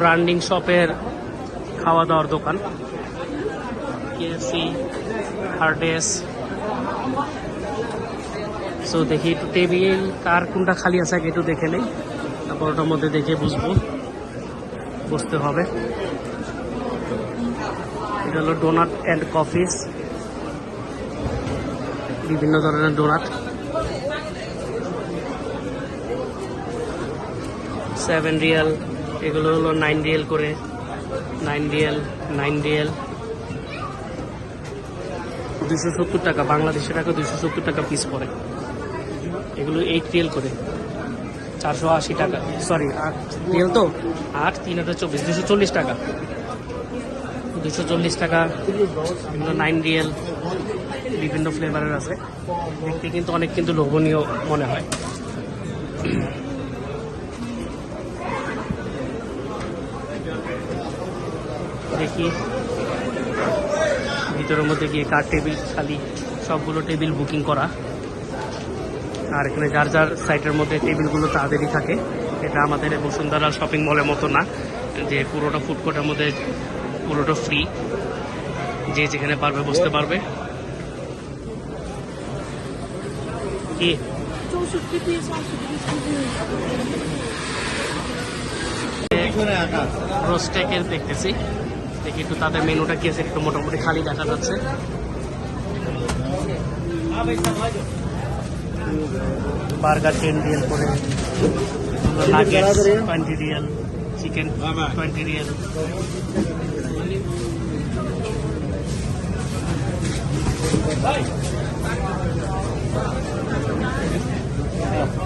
Branding শপের খাওয়া দাওয়ার দোকান কেএফসি হার্ডেস সো দেখি একটু টেবিল, কার কোনটা খালি আছে একটু দেখে নেই। তারপর ওটার মধ্যে দেখে বুঝব বুঝতে হবে। এটা হলো ডোনাট অ্যান্ড কফিস বিভিন্ন ধরনের ডোনাট সেভেন রিয়াল এগুলো হলো নাইন রিয়েল করে নাইন রিয়েল নাইন রিয়েল দুশো সত্তর টাকা, বাংলাদেশের টাকা দুশো সত্তর টাকা পিস পড়ে। এগুলো এইট রিয়েল করে, চারশো আশি টাকা সরি আট রিয়েল তো? আট, তিন হাজার চব্বিশ দুশো চল্লিশ টাকা। দুশো চল্লিশ টাকা, এগুলো নাইন রিয়েল বিভিন্ন ফ্লেভারের আছে। দেখতে কিন্তু অনেক কিন্তু লোভনীয় মনে হয়। দেখি। ভিতরের মধ্যে গিয়ে কার টেবিল খালি সবগুলো টেবিল বুকিং করা। আর এখানে যার যার সাইটের মধ্যে টেবিলগুলো তাদেরই থাকে। এটা আমাদের বসুন্ধরা শপিং মলের মতো না যে পুরোটা ফুড কোর্টের মধ্যে পুরোটা ফ্রি যে যেখানে পারবে বসতে পারবে। কি? রোস্টেকের দেখতেছি। দেখি একটু তাদের মেনুটা কি আছে একটু মোটামুটি খালি দেখা যাচ্ছে। বার্গার টেন রিয়েল করে nuggets twenty riyal chicken twenty riyal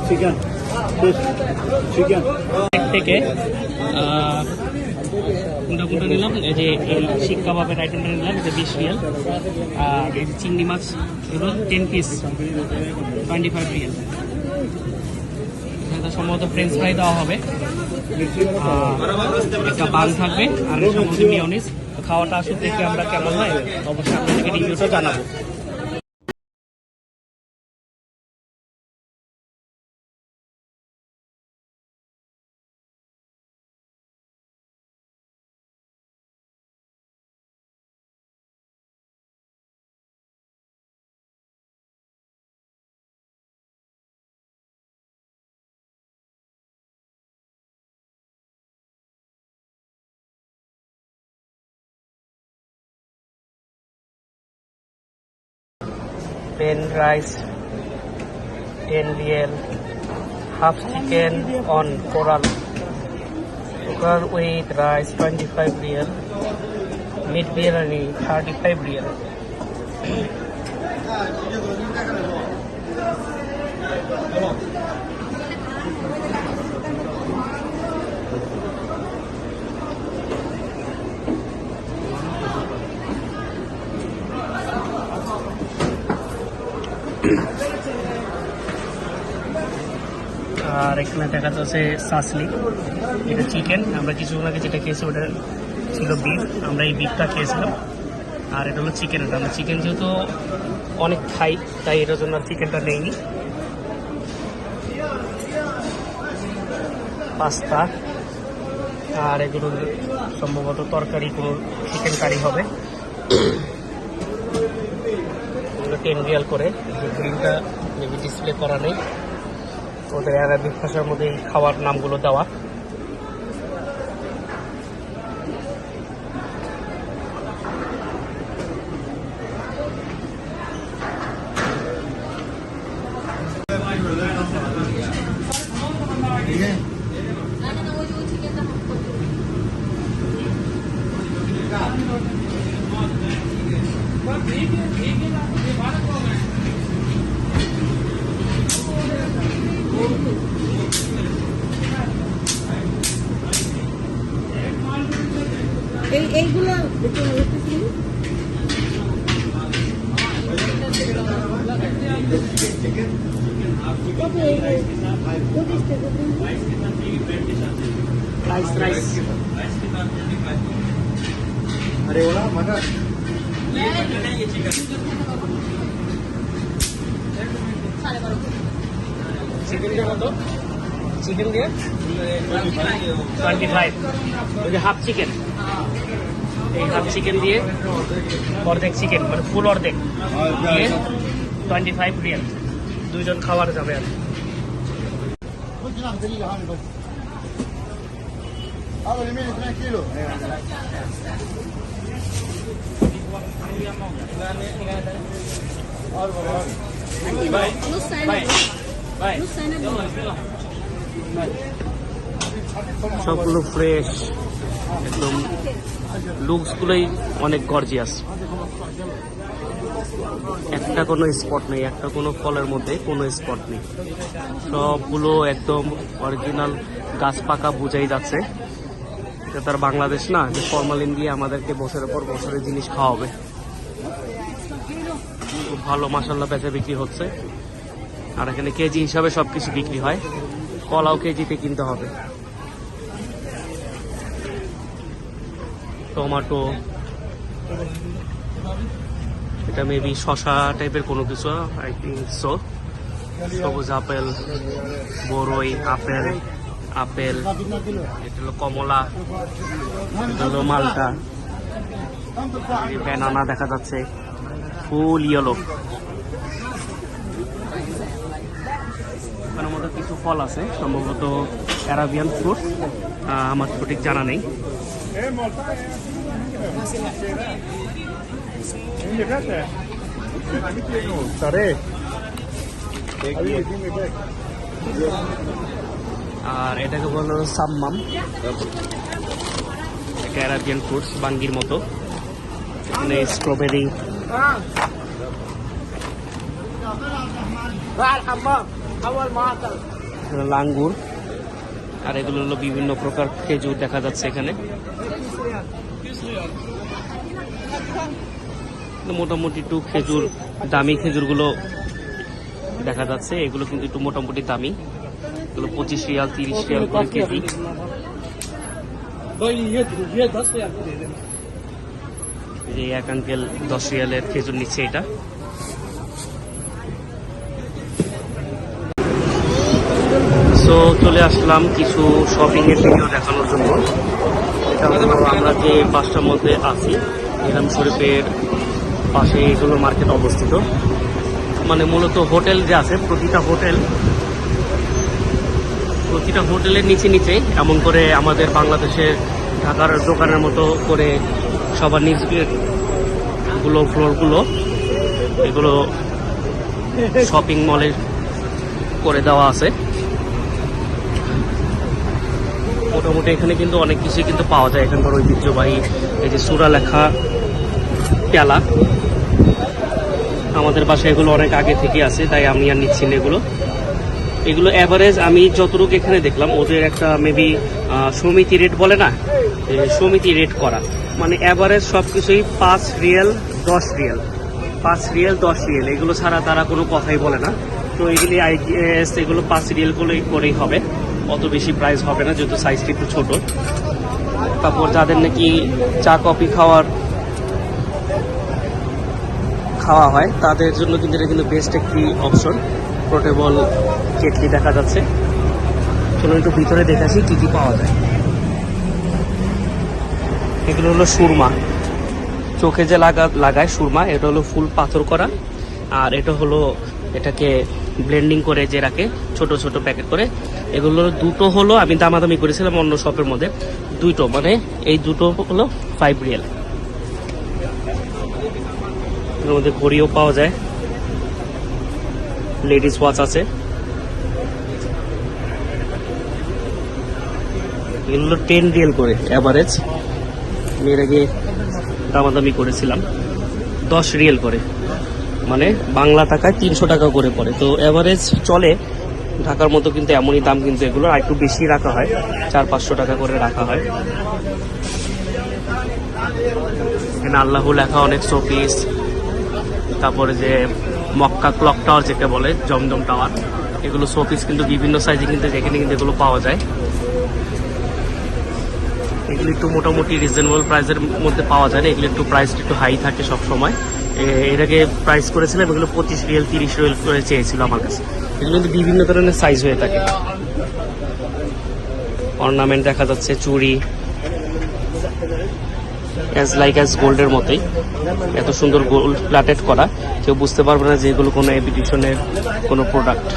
chicken chicken থেকে কোনটা কোনটা নিলাম। এই যে এই শিক্ষা বাপের আইটেমটা নিলাম এটা বিশ রিয়াল। আর এই চিংড়ি মাছ, এগুলো ten piece twenty five riyal সম্ভবত ফ্রেঞ্চ ফ্রাই দেওয়া হবে। একটা বান থাকবে, আর সম্ভবত মিওনিস খাওয়াটা আসুক দেখে আমরা কেমন হয়। অবশ্যই আপনাদেরকে রিভিউটা জানাব। Plain rice ten riyal half chicken on coral sugar with rice twenty five riyal meat biryani thirty five riyal আর এখানে দেখা যাচ্ছে সাসলি। এটা চিকেন আমরা কিছুক্ষণ আগে যেটা খেয়েছি, ওটা ছিল বিফ আমরা এই বিফটা খেয়েছিলাম। আর এটা হলো চিকেন এটা। আমরা চিকেন যেহেতু অনেক খাই, তাই এটার জন্য চিকেনটা নেইনি। পাস্তা। আর এগুলো সম্ভবত তরকারি, কোনো চিকেন কারি হবে। টেন রিয়াল করে। গ্রিনটা ডিসপ্লে করা নেই। ওদের অ্যারাবিক ভাষার মধ্যে এই খাওয়ার নামগুলো দেওয়া। अरे वाला मगर ये चिकन क्या चिकन क्या ट्वेंटी फाइव हाफ़ चिकन এই হাফ চিকেন দিয়ে, অর্ধেক চিকেন মানে ফুল অর্ধেক, দিয়ে টোয়েন্টি ফাইভ রিয়াল দুইজন খাবার যাবে আর ভাই ভাই ভাই সবগুলো ফ্রেশ একদম লুকসগুলোই অনেক গর্জিয়াস একটা কোনো স্পট নেই, একটা কোনো ফলের মধ্যে কোনো স্পট নেই। সবগুলো একদম অরিজিনাল গাছ পাকা বোঝাই যাচ্ছে। এটা তার বাংলাদেশ না যে ফরমালিন দিয়ে আমাদেরকে বছরের পর বছরের জিনিস খাওয়াবে। খুব ভালো মাসাল্লাহ বেচা বিক্রি হচ্ছে। আর এখানে কেজি হিসাবে সব কিছু বিক্রি হয়। কলাও কেজিতে কিনতে হবে। টমেটো, এটা মেবি শশা টাইপের কোনো কিছু আই থিঙ্ক সো সবুজ আপেল, বরই, আপেল আপেল, এটা হলো কমলা, এটা হলো মালটা। ব্যানানা দেখা যাচ্ছে, ফুল ইয়েলো এখানের মধ্যে কিছু ফল আছে, সম্ভবত অ্যারাবিয়ান ফ্রুট আমার সঠিক জানা নেই। আর এটাকে বলো সাম্মাম। এটা অ্যারাবিয়ান ফ্রুটস বাঙ্গির মতো। এখানে স্ট্রবেরি লাঙ্গুর। আর এগুলো হলো বিভিন্ন প্রকার খেজুর দেখা যাচ্ছে এখানে। মোটামুটি একটু খেজুর, দামি খেজুরগুলো দেখা যাচ্ছে। এগুলো কিন্তু একটু মোটামুটি দামি। এগুলো পঁচিশ রিয়াল, তিরিশ রিয়াল করে কেজি। এই এক আঙ্কেল দশ রিয়ালের খেজুর নিচ্ছে এটা। সো চলে আসলাম কিছু শপিং এর ভিডিও দেখানোর জন্য। আমরা যে বাসটার মধ্যে আছি ইরাম শরীফের পাশে এগুলো মার্কেট অবস্থিত। মানে মূলত হোটেল যে আছে, প্রতিটা হোটেল, প্রতিটা হোটেলের নিচে নিচে, এমন করে আমাদের বাংলাদেশের ঢাকার দোকানের মতো করে সবারগুলো ফ্লোরগুলো এগুলো শপিং মলে করে দেওয়া আছে। মোটামুটি এখানে কিন্তু অনেক কিছুই কিন্তু পাওয়া যায়। এখানকার ঐতিহ্যবাহী এই যে সুরা লেখা পেলা। আমাদের বাসায় এগুলো অনেক আগে থেকে আছে, তাই আমি আর নিচ্ছি না এগুলো। এগুলো অ্যাভারেজ আমি যতটুকু এখানে দেখলাম, ওদের একটা মেবি সমিতি রেট বলে না? সমিতি রেট করা। মানে অ্যাভারেজ সব কিছুই পাঁচ রিয়েল, দশ রিয়েল। পাঁচ রিয়েল, দশ রিয়েল। এগুলো ছাড়া তারা কোনো কথাই বলে না। তো এগুলি আই এগুলো পাঁচ রিয়েল করেই হবে। অত বেশি প্রাইস হবে না, যেহেতু সাইজটা একটু ছোট। তারপর যাদের নাকি চা কফি খাওয়ার খাওয়া হয়, তাদের জন্য কিন্তু এটা কিন্তু বেস্ট একটি অপশন পোর্টেবল কেটলি দেখা যাচ্ছে। চলুন একটু ভিতরে দেখাচ্ছি কি কি পাওয়া যায়। এগুলো হলো সুরমা। চোখে যে লাগা, লাগায় সুরমা, এটা হলো ফুল পাথর করা। আর এটা হলো এটাকে ব্লেন্ডিং করে যে রাখে, ছোট ছোট প্যাকেট করে। এগুলো দুটো হলো আমি দামাদামি করেছিলাম অন্য শপের মধ্যে। দুটো মানে এই দুটো হলো ফাইভ রিয়েল এর মধ্যে ঘড়িও পাওয়া যায়। লেডিস ওয়াচ আছে। এগুলো টেন রিয়েল করে অ্যাভারেজ আমি এর আগে দামাদামি করেছিলাম। দশ রিয়েল করে। মানে বাংলা টাকায় তিনশো টাকা করে পড়ে। তো অ্যাভারেজ চলে ঢাকার মতো কিন্তু এমনই দাম কিন্তু এগুলো, আর একটু বেশি রাখা হয়, চার পাঁচশো টাকা করে রাখা হয়। এখানে আল্লাহ লেখা অনেক শোপিস তারপরে যে মক্কা ক্লক টাওয়ার যেটা বলে, জমজম টাওয়ার এগুলো শোপিস কিন্তু বিভিন্ন সাইজে কিন্তু যেখানে কিন্তু এগুলো পাওয়া যায়। এগুলো একটু মোটামুটি রিজনেবল প্রাইসের মধ্যে পাওয়া যায় না। এগুলো একটু প্রাইসটা একটু হাই থাকে সবসময়। এর আগে প্রাইস করেছিলাম, এগুলো পঁচিশ রিয়েল তিরিশ রিয়েল করে চেয়েছিল আমার কাছে। এগুলো কিন্তু বিভিন্ন ধরনের সাইজ হয়ে থাকে। অর্নামেন্ট দেখা যাচ্ছে, চুড়ি। অ্যাজ লাইক অ্যাজ গোল্ডের মতোই। এত সুন্দর গোল্ড প্লাটেড করা। কেউ বুঝতে পারবে না যে এগুলো কোনো এবিটিশনের কোনো প্রোডাক্টের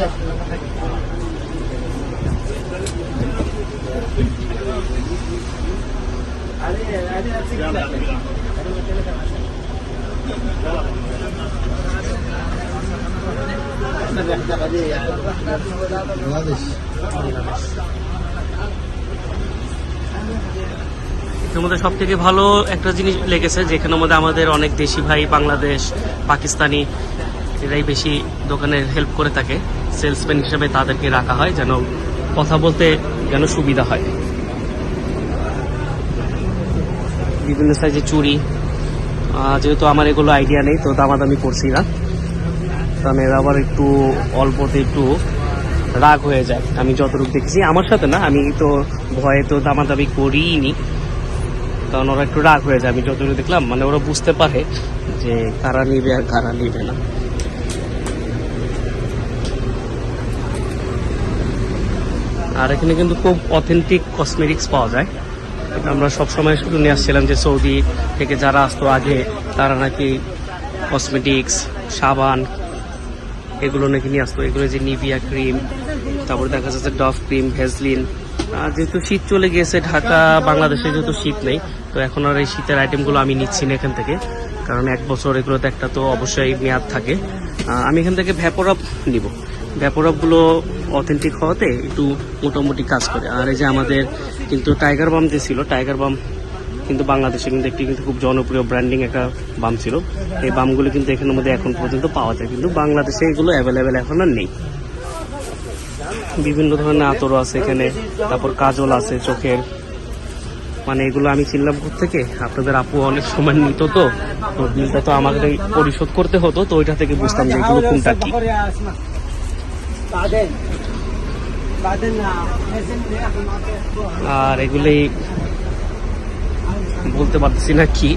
মধ্যে সব থেকে ভালো একটা জিনিস লেগেছে যেখানে মধ্যে আমাদের অনেক দেশি ভাই বাংলাদেশ পাকিস্তানি এরাই বেশি দোকানের হেল্প করে থাকে। সেলসম্যান হিসেবে তাদেরকে রাখা হয় যেন কথা বলতে যেন সুবিধা হয়। বিভিন্ন সাইজের আহ, যেহেতু আমার এগুলো আইডিয়া নেই তো দামাদামি করছি না। এরা আবার একটু অল্পতে একটু রাগ হয়ে যায়। আমি যতটুকু দেখছি, আমার সাথে না, আমি তো ভয়ে তো দামাদামি করিনি। কারণ ওরা একটু রাগ হয়ে যায়, আমি যতটুকু দেখলাম মানে ওরা বুঝতে পারে যে কারা নিবে আর কারা নিবে না। আর এখানে কিন্তু খুব অথেন্টিক কসমেটিক্স পাওয়া যায়। আমরা সব সময় শুধু নিয়ে আসছিলাম যে সৌদি থেকে যারা আসতো আগে, তারা নাকি কসমেটিক্স সাবান এগুলো নাকি নিয়ে আসতো এগুলো যে নিভিয়া ক্রিম তারপরে দেখা যাচ্ছে ডভ ক্রিম ভেজলিন যেহেতু শীত চলে গিয়েছে, ঢাকা, বাংলাদেশে যেহেতু শীত নেই, তো এখন আর এই শীতের আইটেমগুলো আমি নিচ্ছি না এখান থেকে। কারণ এক বছর এগুলোতে একটা তো অবশ্যই মেয়াদ থাকে। আমি এখান থেকে ভ্যাপোরাপ নিব। ভ্যাপোরাপগুলো অথেন্টিক হওয়াতে একটু মোটামুটি কাজ করে। আর এই যে আমাদের কিন্তু টাইগার বাম যে ছিল টাইগার বাম কিন্তু বাংলাদেশে কিন্তু একটি কিন্তু খুব জনপ্রিয় ব্র্যান্ডিং একটা বাম ছিল। এই বামগুলো কিন্তু এখানের মধ্যে এখন পর্যন্ত পাওয়া যায় কিন্তু বাংলাদেশে এগুলো অ্যাভেলেবেল এখন আর নেই। বিভিন্ন ধরনের আতরও আছে এখানে তারপর কাজল আছে চোখের। মানে এগুলো আমি চিনলাম ঘুর থেকে আপনাদের আপু অনেক সময় নিত তো বিলটা তো আমাকে পরিশোধ করতে হতো তো ওইটা থেকে বুঝতাম যে এগুলো কোনটা কি। আর এগুলি বলতে পারতেছি না কি।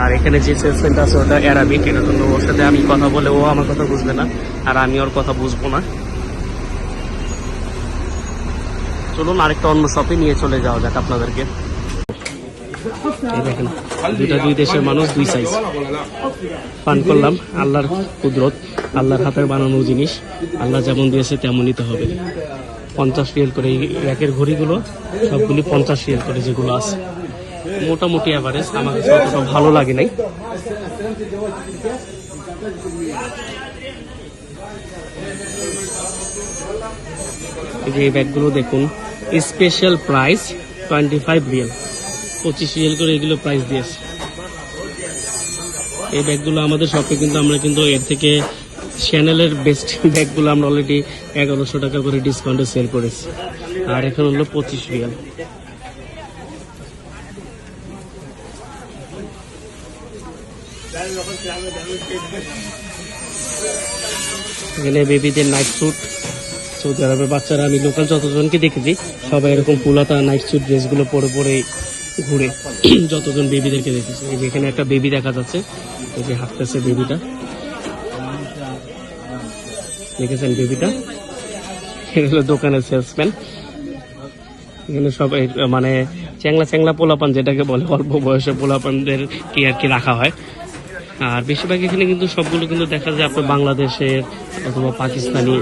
আর এখানে যে সেলসম্যানটা আছে, ওটা অ্যারাবিক এটার জন্য ওর সাথে আমি কথা বলে ও আমার কথা বুঝবে না, আর আমি ওর কথা বুঝব না। চলুন আরেকটা অন্য শপে নিয়ে চলে যাওয়া যাক আপনাদেরকে। দুইটা দুই দেশের মানুষ, দুই পান করলাম, আল্লাহর কুদরত, আল্লাহর বানানো জিনিস। আল্লাহ যেমন দিয়েছে, তেমনই তো হবে। পঞ্চাশ রিয়েল করে এই ঘড়িগুলো, সবগুলি পঞ্চাশ রিয়েল করে যেগুলো আছে। মোটামুটি অ্যাভারেজ আমার কাছে অতটা ভালো লাগে নাই। যে এই ব্যাগগুলো দেখুন special price twenty five riyal পঁচিশ রিয়েল করে এগুলো প্রাইস দিয়েছে। এই ব্যাগগুলো আমাদের শপে কিন্তু আমরা কিন্তু এর থেকে চ্যানেলের বেস্ট ব্যাগগুলো আমরা অলরেডি এগারোশো টাকা করে ডিসকাউন্টে সেল করেছি। আর এখন হলো পঁচিশ রিয়াল এখানে বেবিদের নাইট স্যুট সৌদি আরবের বাচ্চারা আমি লোকাল যতজনকে দেখেছি, সবাই এরকম পুলাতা নাইট স্যুট ড্রেসগুলো পরে পরে ঘুরে যতজন বেবিদেরকে দেখেছি। এই যে এখানে একটা বেবি দেখা যাচ্ছে, এই যে হাঁটতেছে বেবিটা। দেখেছেন বেবিটা? এটা হলো দোকানের সেলসম্যান এখানে সবাই মানে চ্যাংলা চ্যাংলা পোলাপান যেটাকে বলে, অল্প বয়সে পোলাপানদের কি আর কি রাখা হয়। আর বেশিরভাগ এখানে কিন্তু সবগুলো কিন্তু দেখা যায় আপনার বাংলাদেশের অথবা পাকিস্তানি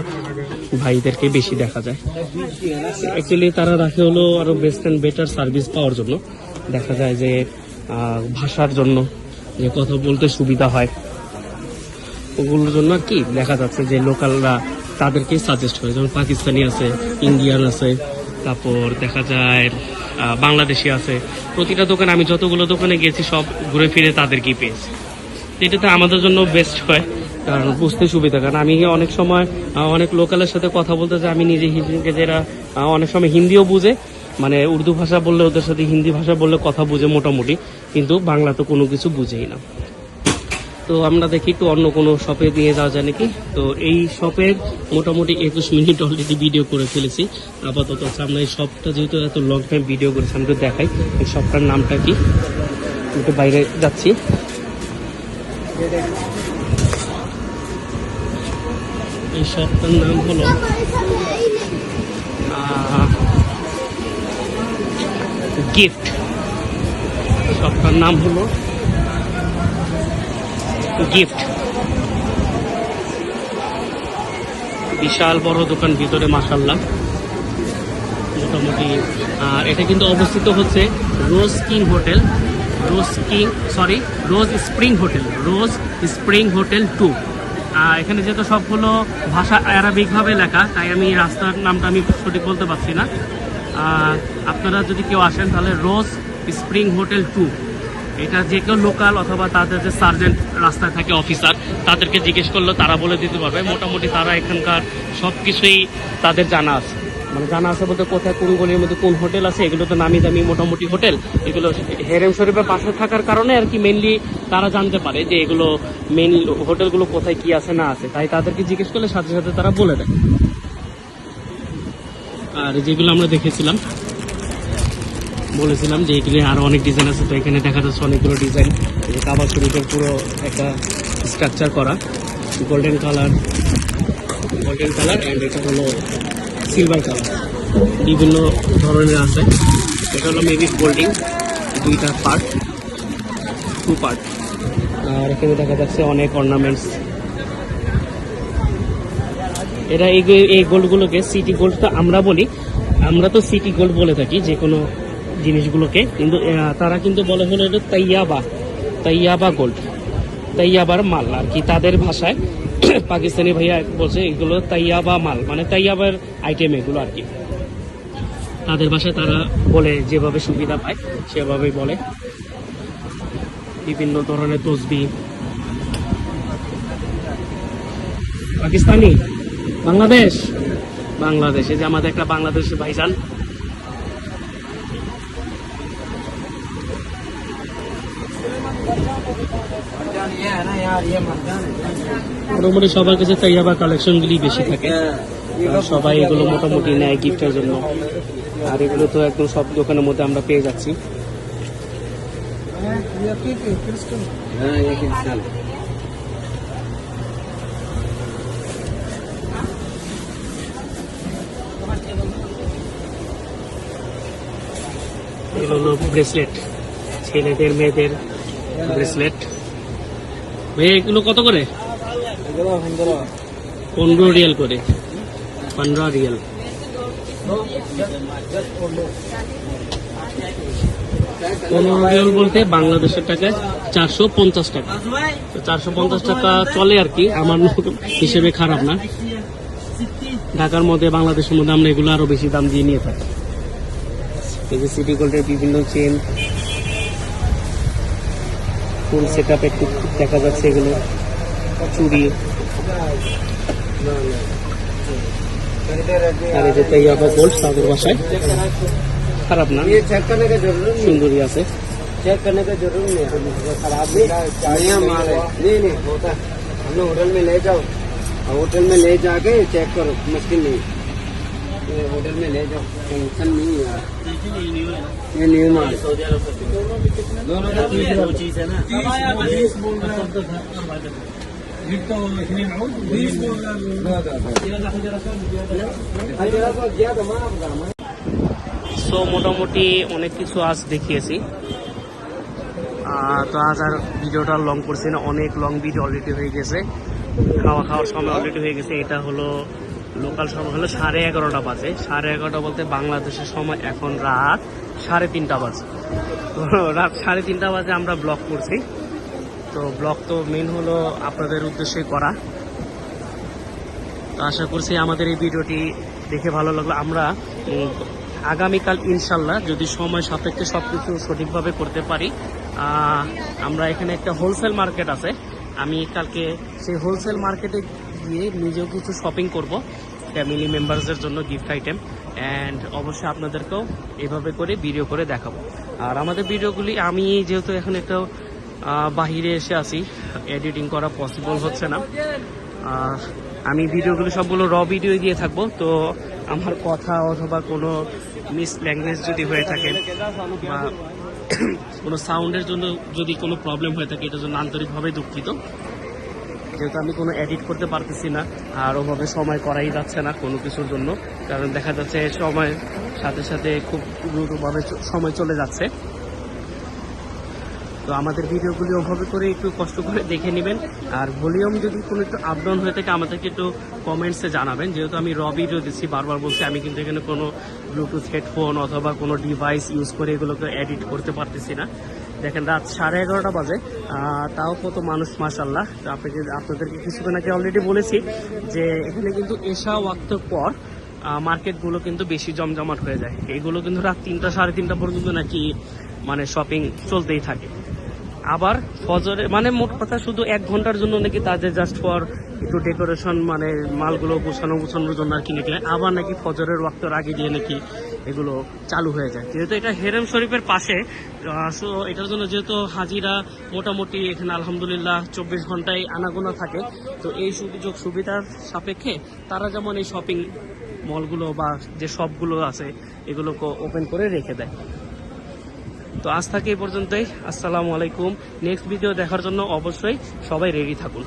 ভাইদেরকে বেশি দেখা যায়। অ্যাকচুয়ালি তারা রাখে হলো আরও বেস্ট অ্যান্ড বেটার সার্ভিস পাওয়ার জন্য। দেখা যায় যে ভাষার জন্য যে কথা বলতে সুবিধা হয়। ওগুলোর জন্য কি দেখা যাচ্ছে যে লোকালরা তাদেরকে সাজেস্ট করে। যেমন পাকিস্তানি আছে ইন্ডিয়ান আছে, তারপর দেখা যায় বাংলাদেশি আছে। প্রতিটা দোকানে আমি যতগুলো দোকানে গেছি সব ঘুরে ফিরে তাদেরকেই পেয়েছি। তো এটাতে আমাদের জন্য বেস্ট হয়। কারণ বুঝতে সুবিধা, কারণ আমি অনেক সময় অনেক লোকালের সাথে কথা বলতে যে আমি নিজে হিন্দিকে যারা অনেক সময় হিন্দিও বুঝে মানে উর্দু ভাষা বললে ওদের সাথে হিন্দি ভাষা বললে কথা বুঝে মোটামুটি, কিন্তু বাংলা তো কোনো কিছু বুঝেই না। তো আমরা দেখি একটু অন্য কোনো শপে নিয়ে যাওয়া যায় নাকি? তো এই শপের মোটামুটি একুশ মিনিট অলরেডি ভিডিও করে ফেলেছি। আপাতত আমরা এই শপটা যেহেতু এত লং টাইম ভিডিও করেছি আমরা দেখাই। এই শপটার নামটা কি? একটু বাইরে যাচ্ছি। এই শপটার নাম হলো গিফট। শপটার নাম হলো গিফট। বিশাল বড় দোকান ভিতরে মাসাল্লাহ মোটামুটি এটা কিন্তু অবস্থিত হচ্ছে Rose King hotel. Rose King sorry Rose Spring hotel Rose Spring hotel two এখানে যেহেতু সবগুলো ভাষা অ্যারাবিকভাবে লেখা, তাই আমি রাস্তার নামটা আমি সঠিক বলতে পারছি না। আপনারা যদি কেউ আসেন তাহলে রোজ স্প্রিং হোটেল টু এটা যে কেউ লোকাল অথবা তাদের যে সার্জেন্ট রাস্তায় থাকে অফিসার তাদেরকে জিজ্ঞেস করলে তারা বলে দিতে পারবে। মোটামুটি তারা এখানকার সব কিছুই তাদের জানা আছে। মানে জানা আছে বলতে কোথায় কোন গলির মধ্যে কোন হোটেল আছে, এগুলো তো নামি দামি মোটামুটি হোটেল। এগুলো হেরেম শরীফের পাশে থাকার কারণে আর কি মেনলি তারা জানতে পারে যে এগুলো মেন হোটেলগুলো কোথায় কি আছে না আছে। তাই তাদেরকে জিজ্ঞেস করলে সাথে সাথে তারা বলে দেয়। আর যেগুলো আমরা দেখেছিলাম, বলেছিলাম যে এগুলি আরও অনেক ডিজাইন আছে, তো এখানে দেখা যাচ্ছে অনেকগুলো ডিজাইন কাবা শরীফের পুরো একটা স্ট্রাকচার করা golden colour golden colour and এটা হলো সিলভার কালার বিভিন্ন ধরনের আছে। এটা হলো মেবি গোল্ডিং দুইটা পার্ট টু পার্ট আর এখানে দেখা যাচ্ছে অনেক অর্নামেন্টস এটা এই এই গোল্ডগুলোকে সিটি গোল্ড তো আমরা বলি। আমরা তো সিটি গোল্ড বলে থাকি যে কোনো জিনিসগুলোকে। কিন্তু তারা কিন্তু বলে হলো এটা তাইয়াবা। তাইয়াবা গোল্ড তাইয়াবার মাল, আর কি তাদের ভাষায় পাকিস্তানি ভাইয়া বলছে এগুলো তাইয়াবা মাল মানে তাইয়াবার আইটেম এগুলো আর কি। তাদের ভাষায় তারা বলে, যেভাবে সুবিধা পায় সেভাবেই বলে। বিভিন্ন ধরনের তসবি। পাকিস্তানি? বাংলাদেশ? বাংলাদেশে যে আমাদের একটা বাংলাদেশের ভাইজান। মোটামুটি সবার কাছে তাইয়াবা কালেকশনগুলি বেশি থাকে। সবাই এগুলো মোটামুটি নেয় গিফটের জন্য। আর এগুলো তো একদম সব দোকানের মধ্যে আমরা পেয়ে যাচ্ছি। হ্যাঁ, ইয়ে এগুলো ব্রেসলেট ছেলেদের মেয়েদের ব্রেসলেট এগুলো কত করে? পনেরো রিয়াল করে। পনেরো রিয়াল। পনেরো রিয়াল বলতে বাংলাদেশের টাকায় চারশো পঞ্চাশ টাকা। তো চারশো পঞ্চাশ টাকা চলে আর কি, আমার হিসেবে খারাপ না। ঢাকার মধ্যে, বাংলাদেশের মধ্যে আমরা এগুলো আরও বেশি দাম দিয়ে নিয়ে থাকি। এই যে সিটি গোল্ডের বিভিন্ন চেন ফুল সেট আপ একটু দেখা যাচ্ছে এগুলো চুড়ি আর এই যে তাইয়াবা গোল্ড তাদের বাসায় খারাপ না ये चेक करने का जरूरत नहीं সুন্দরী আছে चेक करने का जरूरत नहीं है खराब नहीं बढ़िया माल है नहीं नहीं होता है। हम लोग होटल में ले जाओ और होटल में ले जाके चेक करो मुश्किल नहीं ये होटल में ले जाओ टेंशन नहीं है यार ये न्यू माल है। दोनों का तीस वो चीज है ना गया तो माफ करो সো মোটামুটি অনেক কিছু আজ দেখিয়েছি আহ, তো আজ আর ভিডিওটা লং করছি না অনেক লং ভিডিও অলরেডি হয়ে গেছে খাওয়া খাওয়ার সময় অলরেডি হয়ে গেছে এটা হলো লোকাল সময় হলো সাড়ে এগারোটা বাজে। সাড়ে এগারোটা বলতে বাংলাদেশের সময় এখন রাত সাড়ে তিনটা বাজে। তো রাত সাড়ে তিনটা বাজে আমরা ব্লগ করছি। তো ব্লগ তো মেন হলো আপনাদের উদ্দেশ্যে করা। তো আশা করছি আমাদের এই ভিডিওটি দেখে ভালো লাগল। আমরা আগামীকাল ইনশাল্লাহ যদি সময় সাপেক্ষে সব কিছু সঠিকভাবে করতে পারি আমরা এখানে একটা হোলসেল মার্কেট আছে। আমি কালকে সেই হোলসেল মার্কেটে গিয়ে নিজেও কিছু শপিং করব। ফ্যামিলি মেম্বারসদের জন্য গিফট আইটেম অ্যান্ড অবশ্যই আপনাদেরকেও এভাবে করে ভিডিও করে দেখাবো। আর আমাদের ভিডিওগুলি আমি যেহেতু এখন একটা বাহিরে এসে আছি এডিটিং করা পসিবল হচ্ছে না। আমি ভিডিওগুলো সবগুলো র ভিডিও দিয়ে থাকব, তো আমার কথা অথবা কোনো মিস ল্যাঙ্গুয়েজ যদি হয়ে থাকে, বা কোনো সাউন্ডের জন্য যদি কোনো প্রবলেম হয়ে থাকে, এটার জন্য আন্তরিকভাবে দুঃখিত। যেহেতু আমি কোনো এডিট করতে পারতেছি না, আর ওভাবে সময় করাই যাচ্ছে না কোনো কিছুর জন্য, কারণ দেখা যাচ্ছে সময় সাথে সাথে খুব দ্রুতভাবে সময় চলে যাচ্ছে। তো আমাদের ভিডিওগুলি ওভাবে করে একটু কষ্ট করে দেখে নেবেন, আর ভলিউম যদি কোনো একটু আপ ডাউন হয়ে থাকে, আমাদেরকে একটু কমেন্টসে জানাবেন। যেহেতু আমি র ভিডিও দিচ্ছি, বারবার বলছি, আমি কিন্তু এখানে কোনো ব্লুটুথ হেডফোন অথবা কোনো ডিভাইস ইউজ করে এগুলোকে এডিট করতে পারতেছি না। দেখেন রাত সাড়ে এগারোটা বাজে। তাও কত মানুষ মাসাল্লাহ তো আপনাকে, আপনাদেরকে কিছুক্ষণ আগে অলরেডি বলেছি যে এখানে কিন্তু এশা ওয়াক্তের পর মার্কেটগুলো কিন্তু বেশি জমজমাট হয়ে যায়। এইগুলো কিন্তু রাত তিনটা, সাড়ে তিনটা পর্যন্ত নাকি মানে শপিং চলতেই থাকে। আবার ফজরে মানে মোট কথা শুধু এক ঘণ্টার জন্য নাকি তাদের জাস্ট ফর একটু ডেকোরেশন মানে মালগুলো গোছানো, গোছানোর জন্য আর কি নাকি আবার নাকি ফজরের ওয়াক্তর আগে দিয়ে নাকি এগুলো চালু হয়ে যায়। যেহেতু এটা হেরেম শরীফের পাশে এটার জন্য যেহেতু হাজিরা মোটামুটি এখানে আলহামদুলিল্লাহ চব্বিশ ঘন্টায় আনাগোনা থাকে, তো এই সুযোগ সুবিধার সাপেক্ষে তারা যেমন এই শপিং মলগুলো বা যে শপগুলো আছে, এগুলোকে ওপেন করে রেখে দেয়। তো আজ থাকে এই পর্যন্তই। আসসালামু আলাইকুম। নেক্সট ভিডিও দেখার জন্য অবশ্যই সবাই রেডি থাকুন।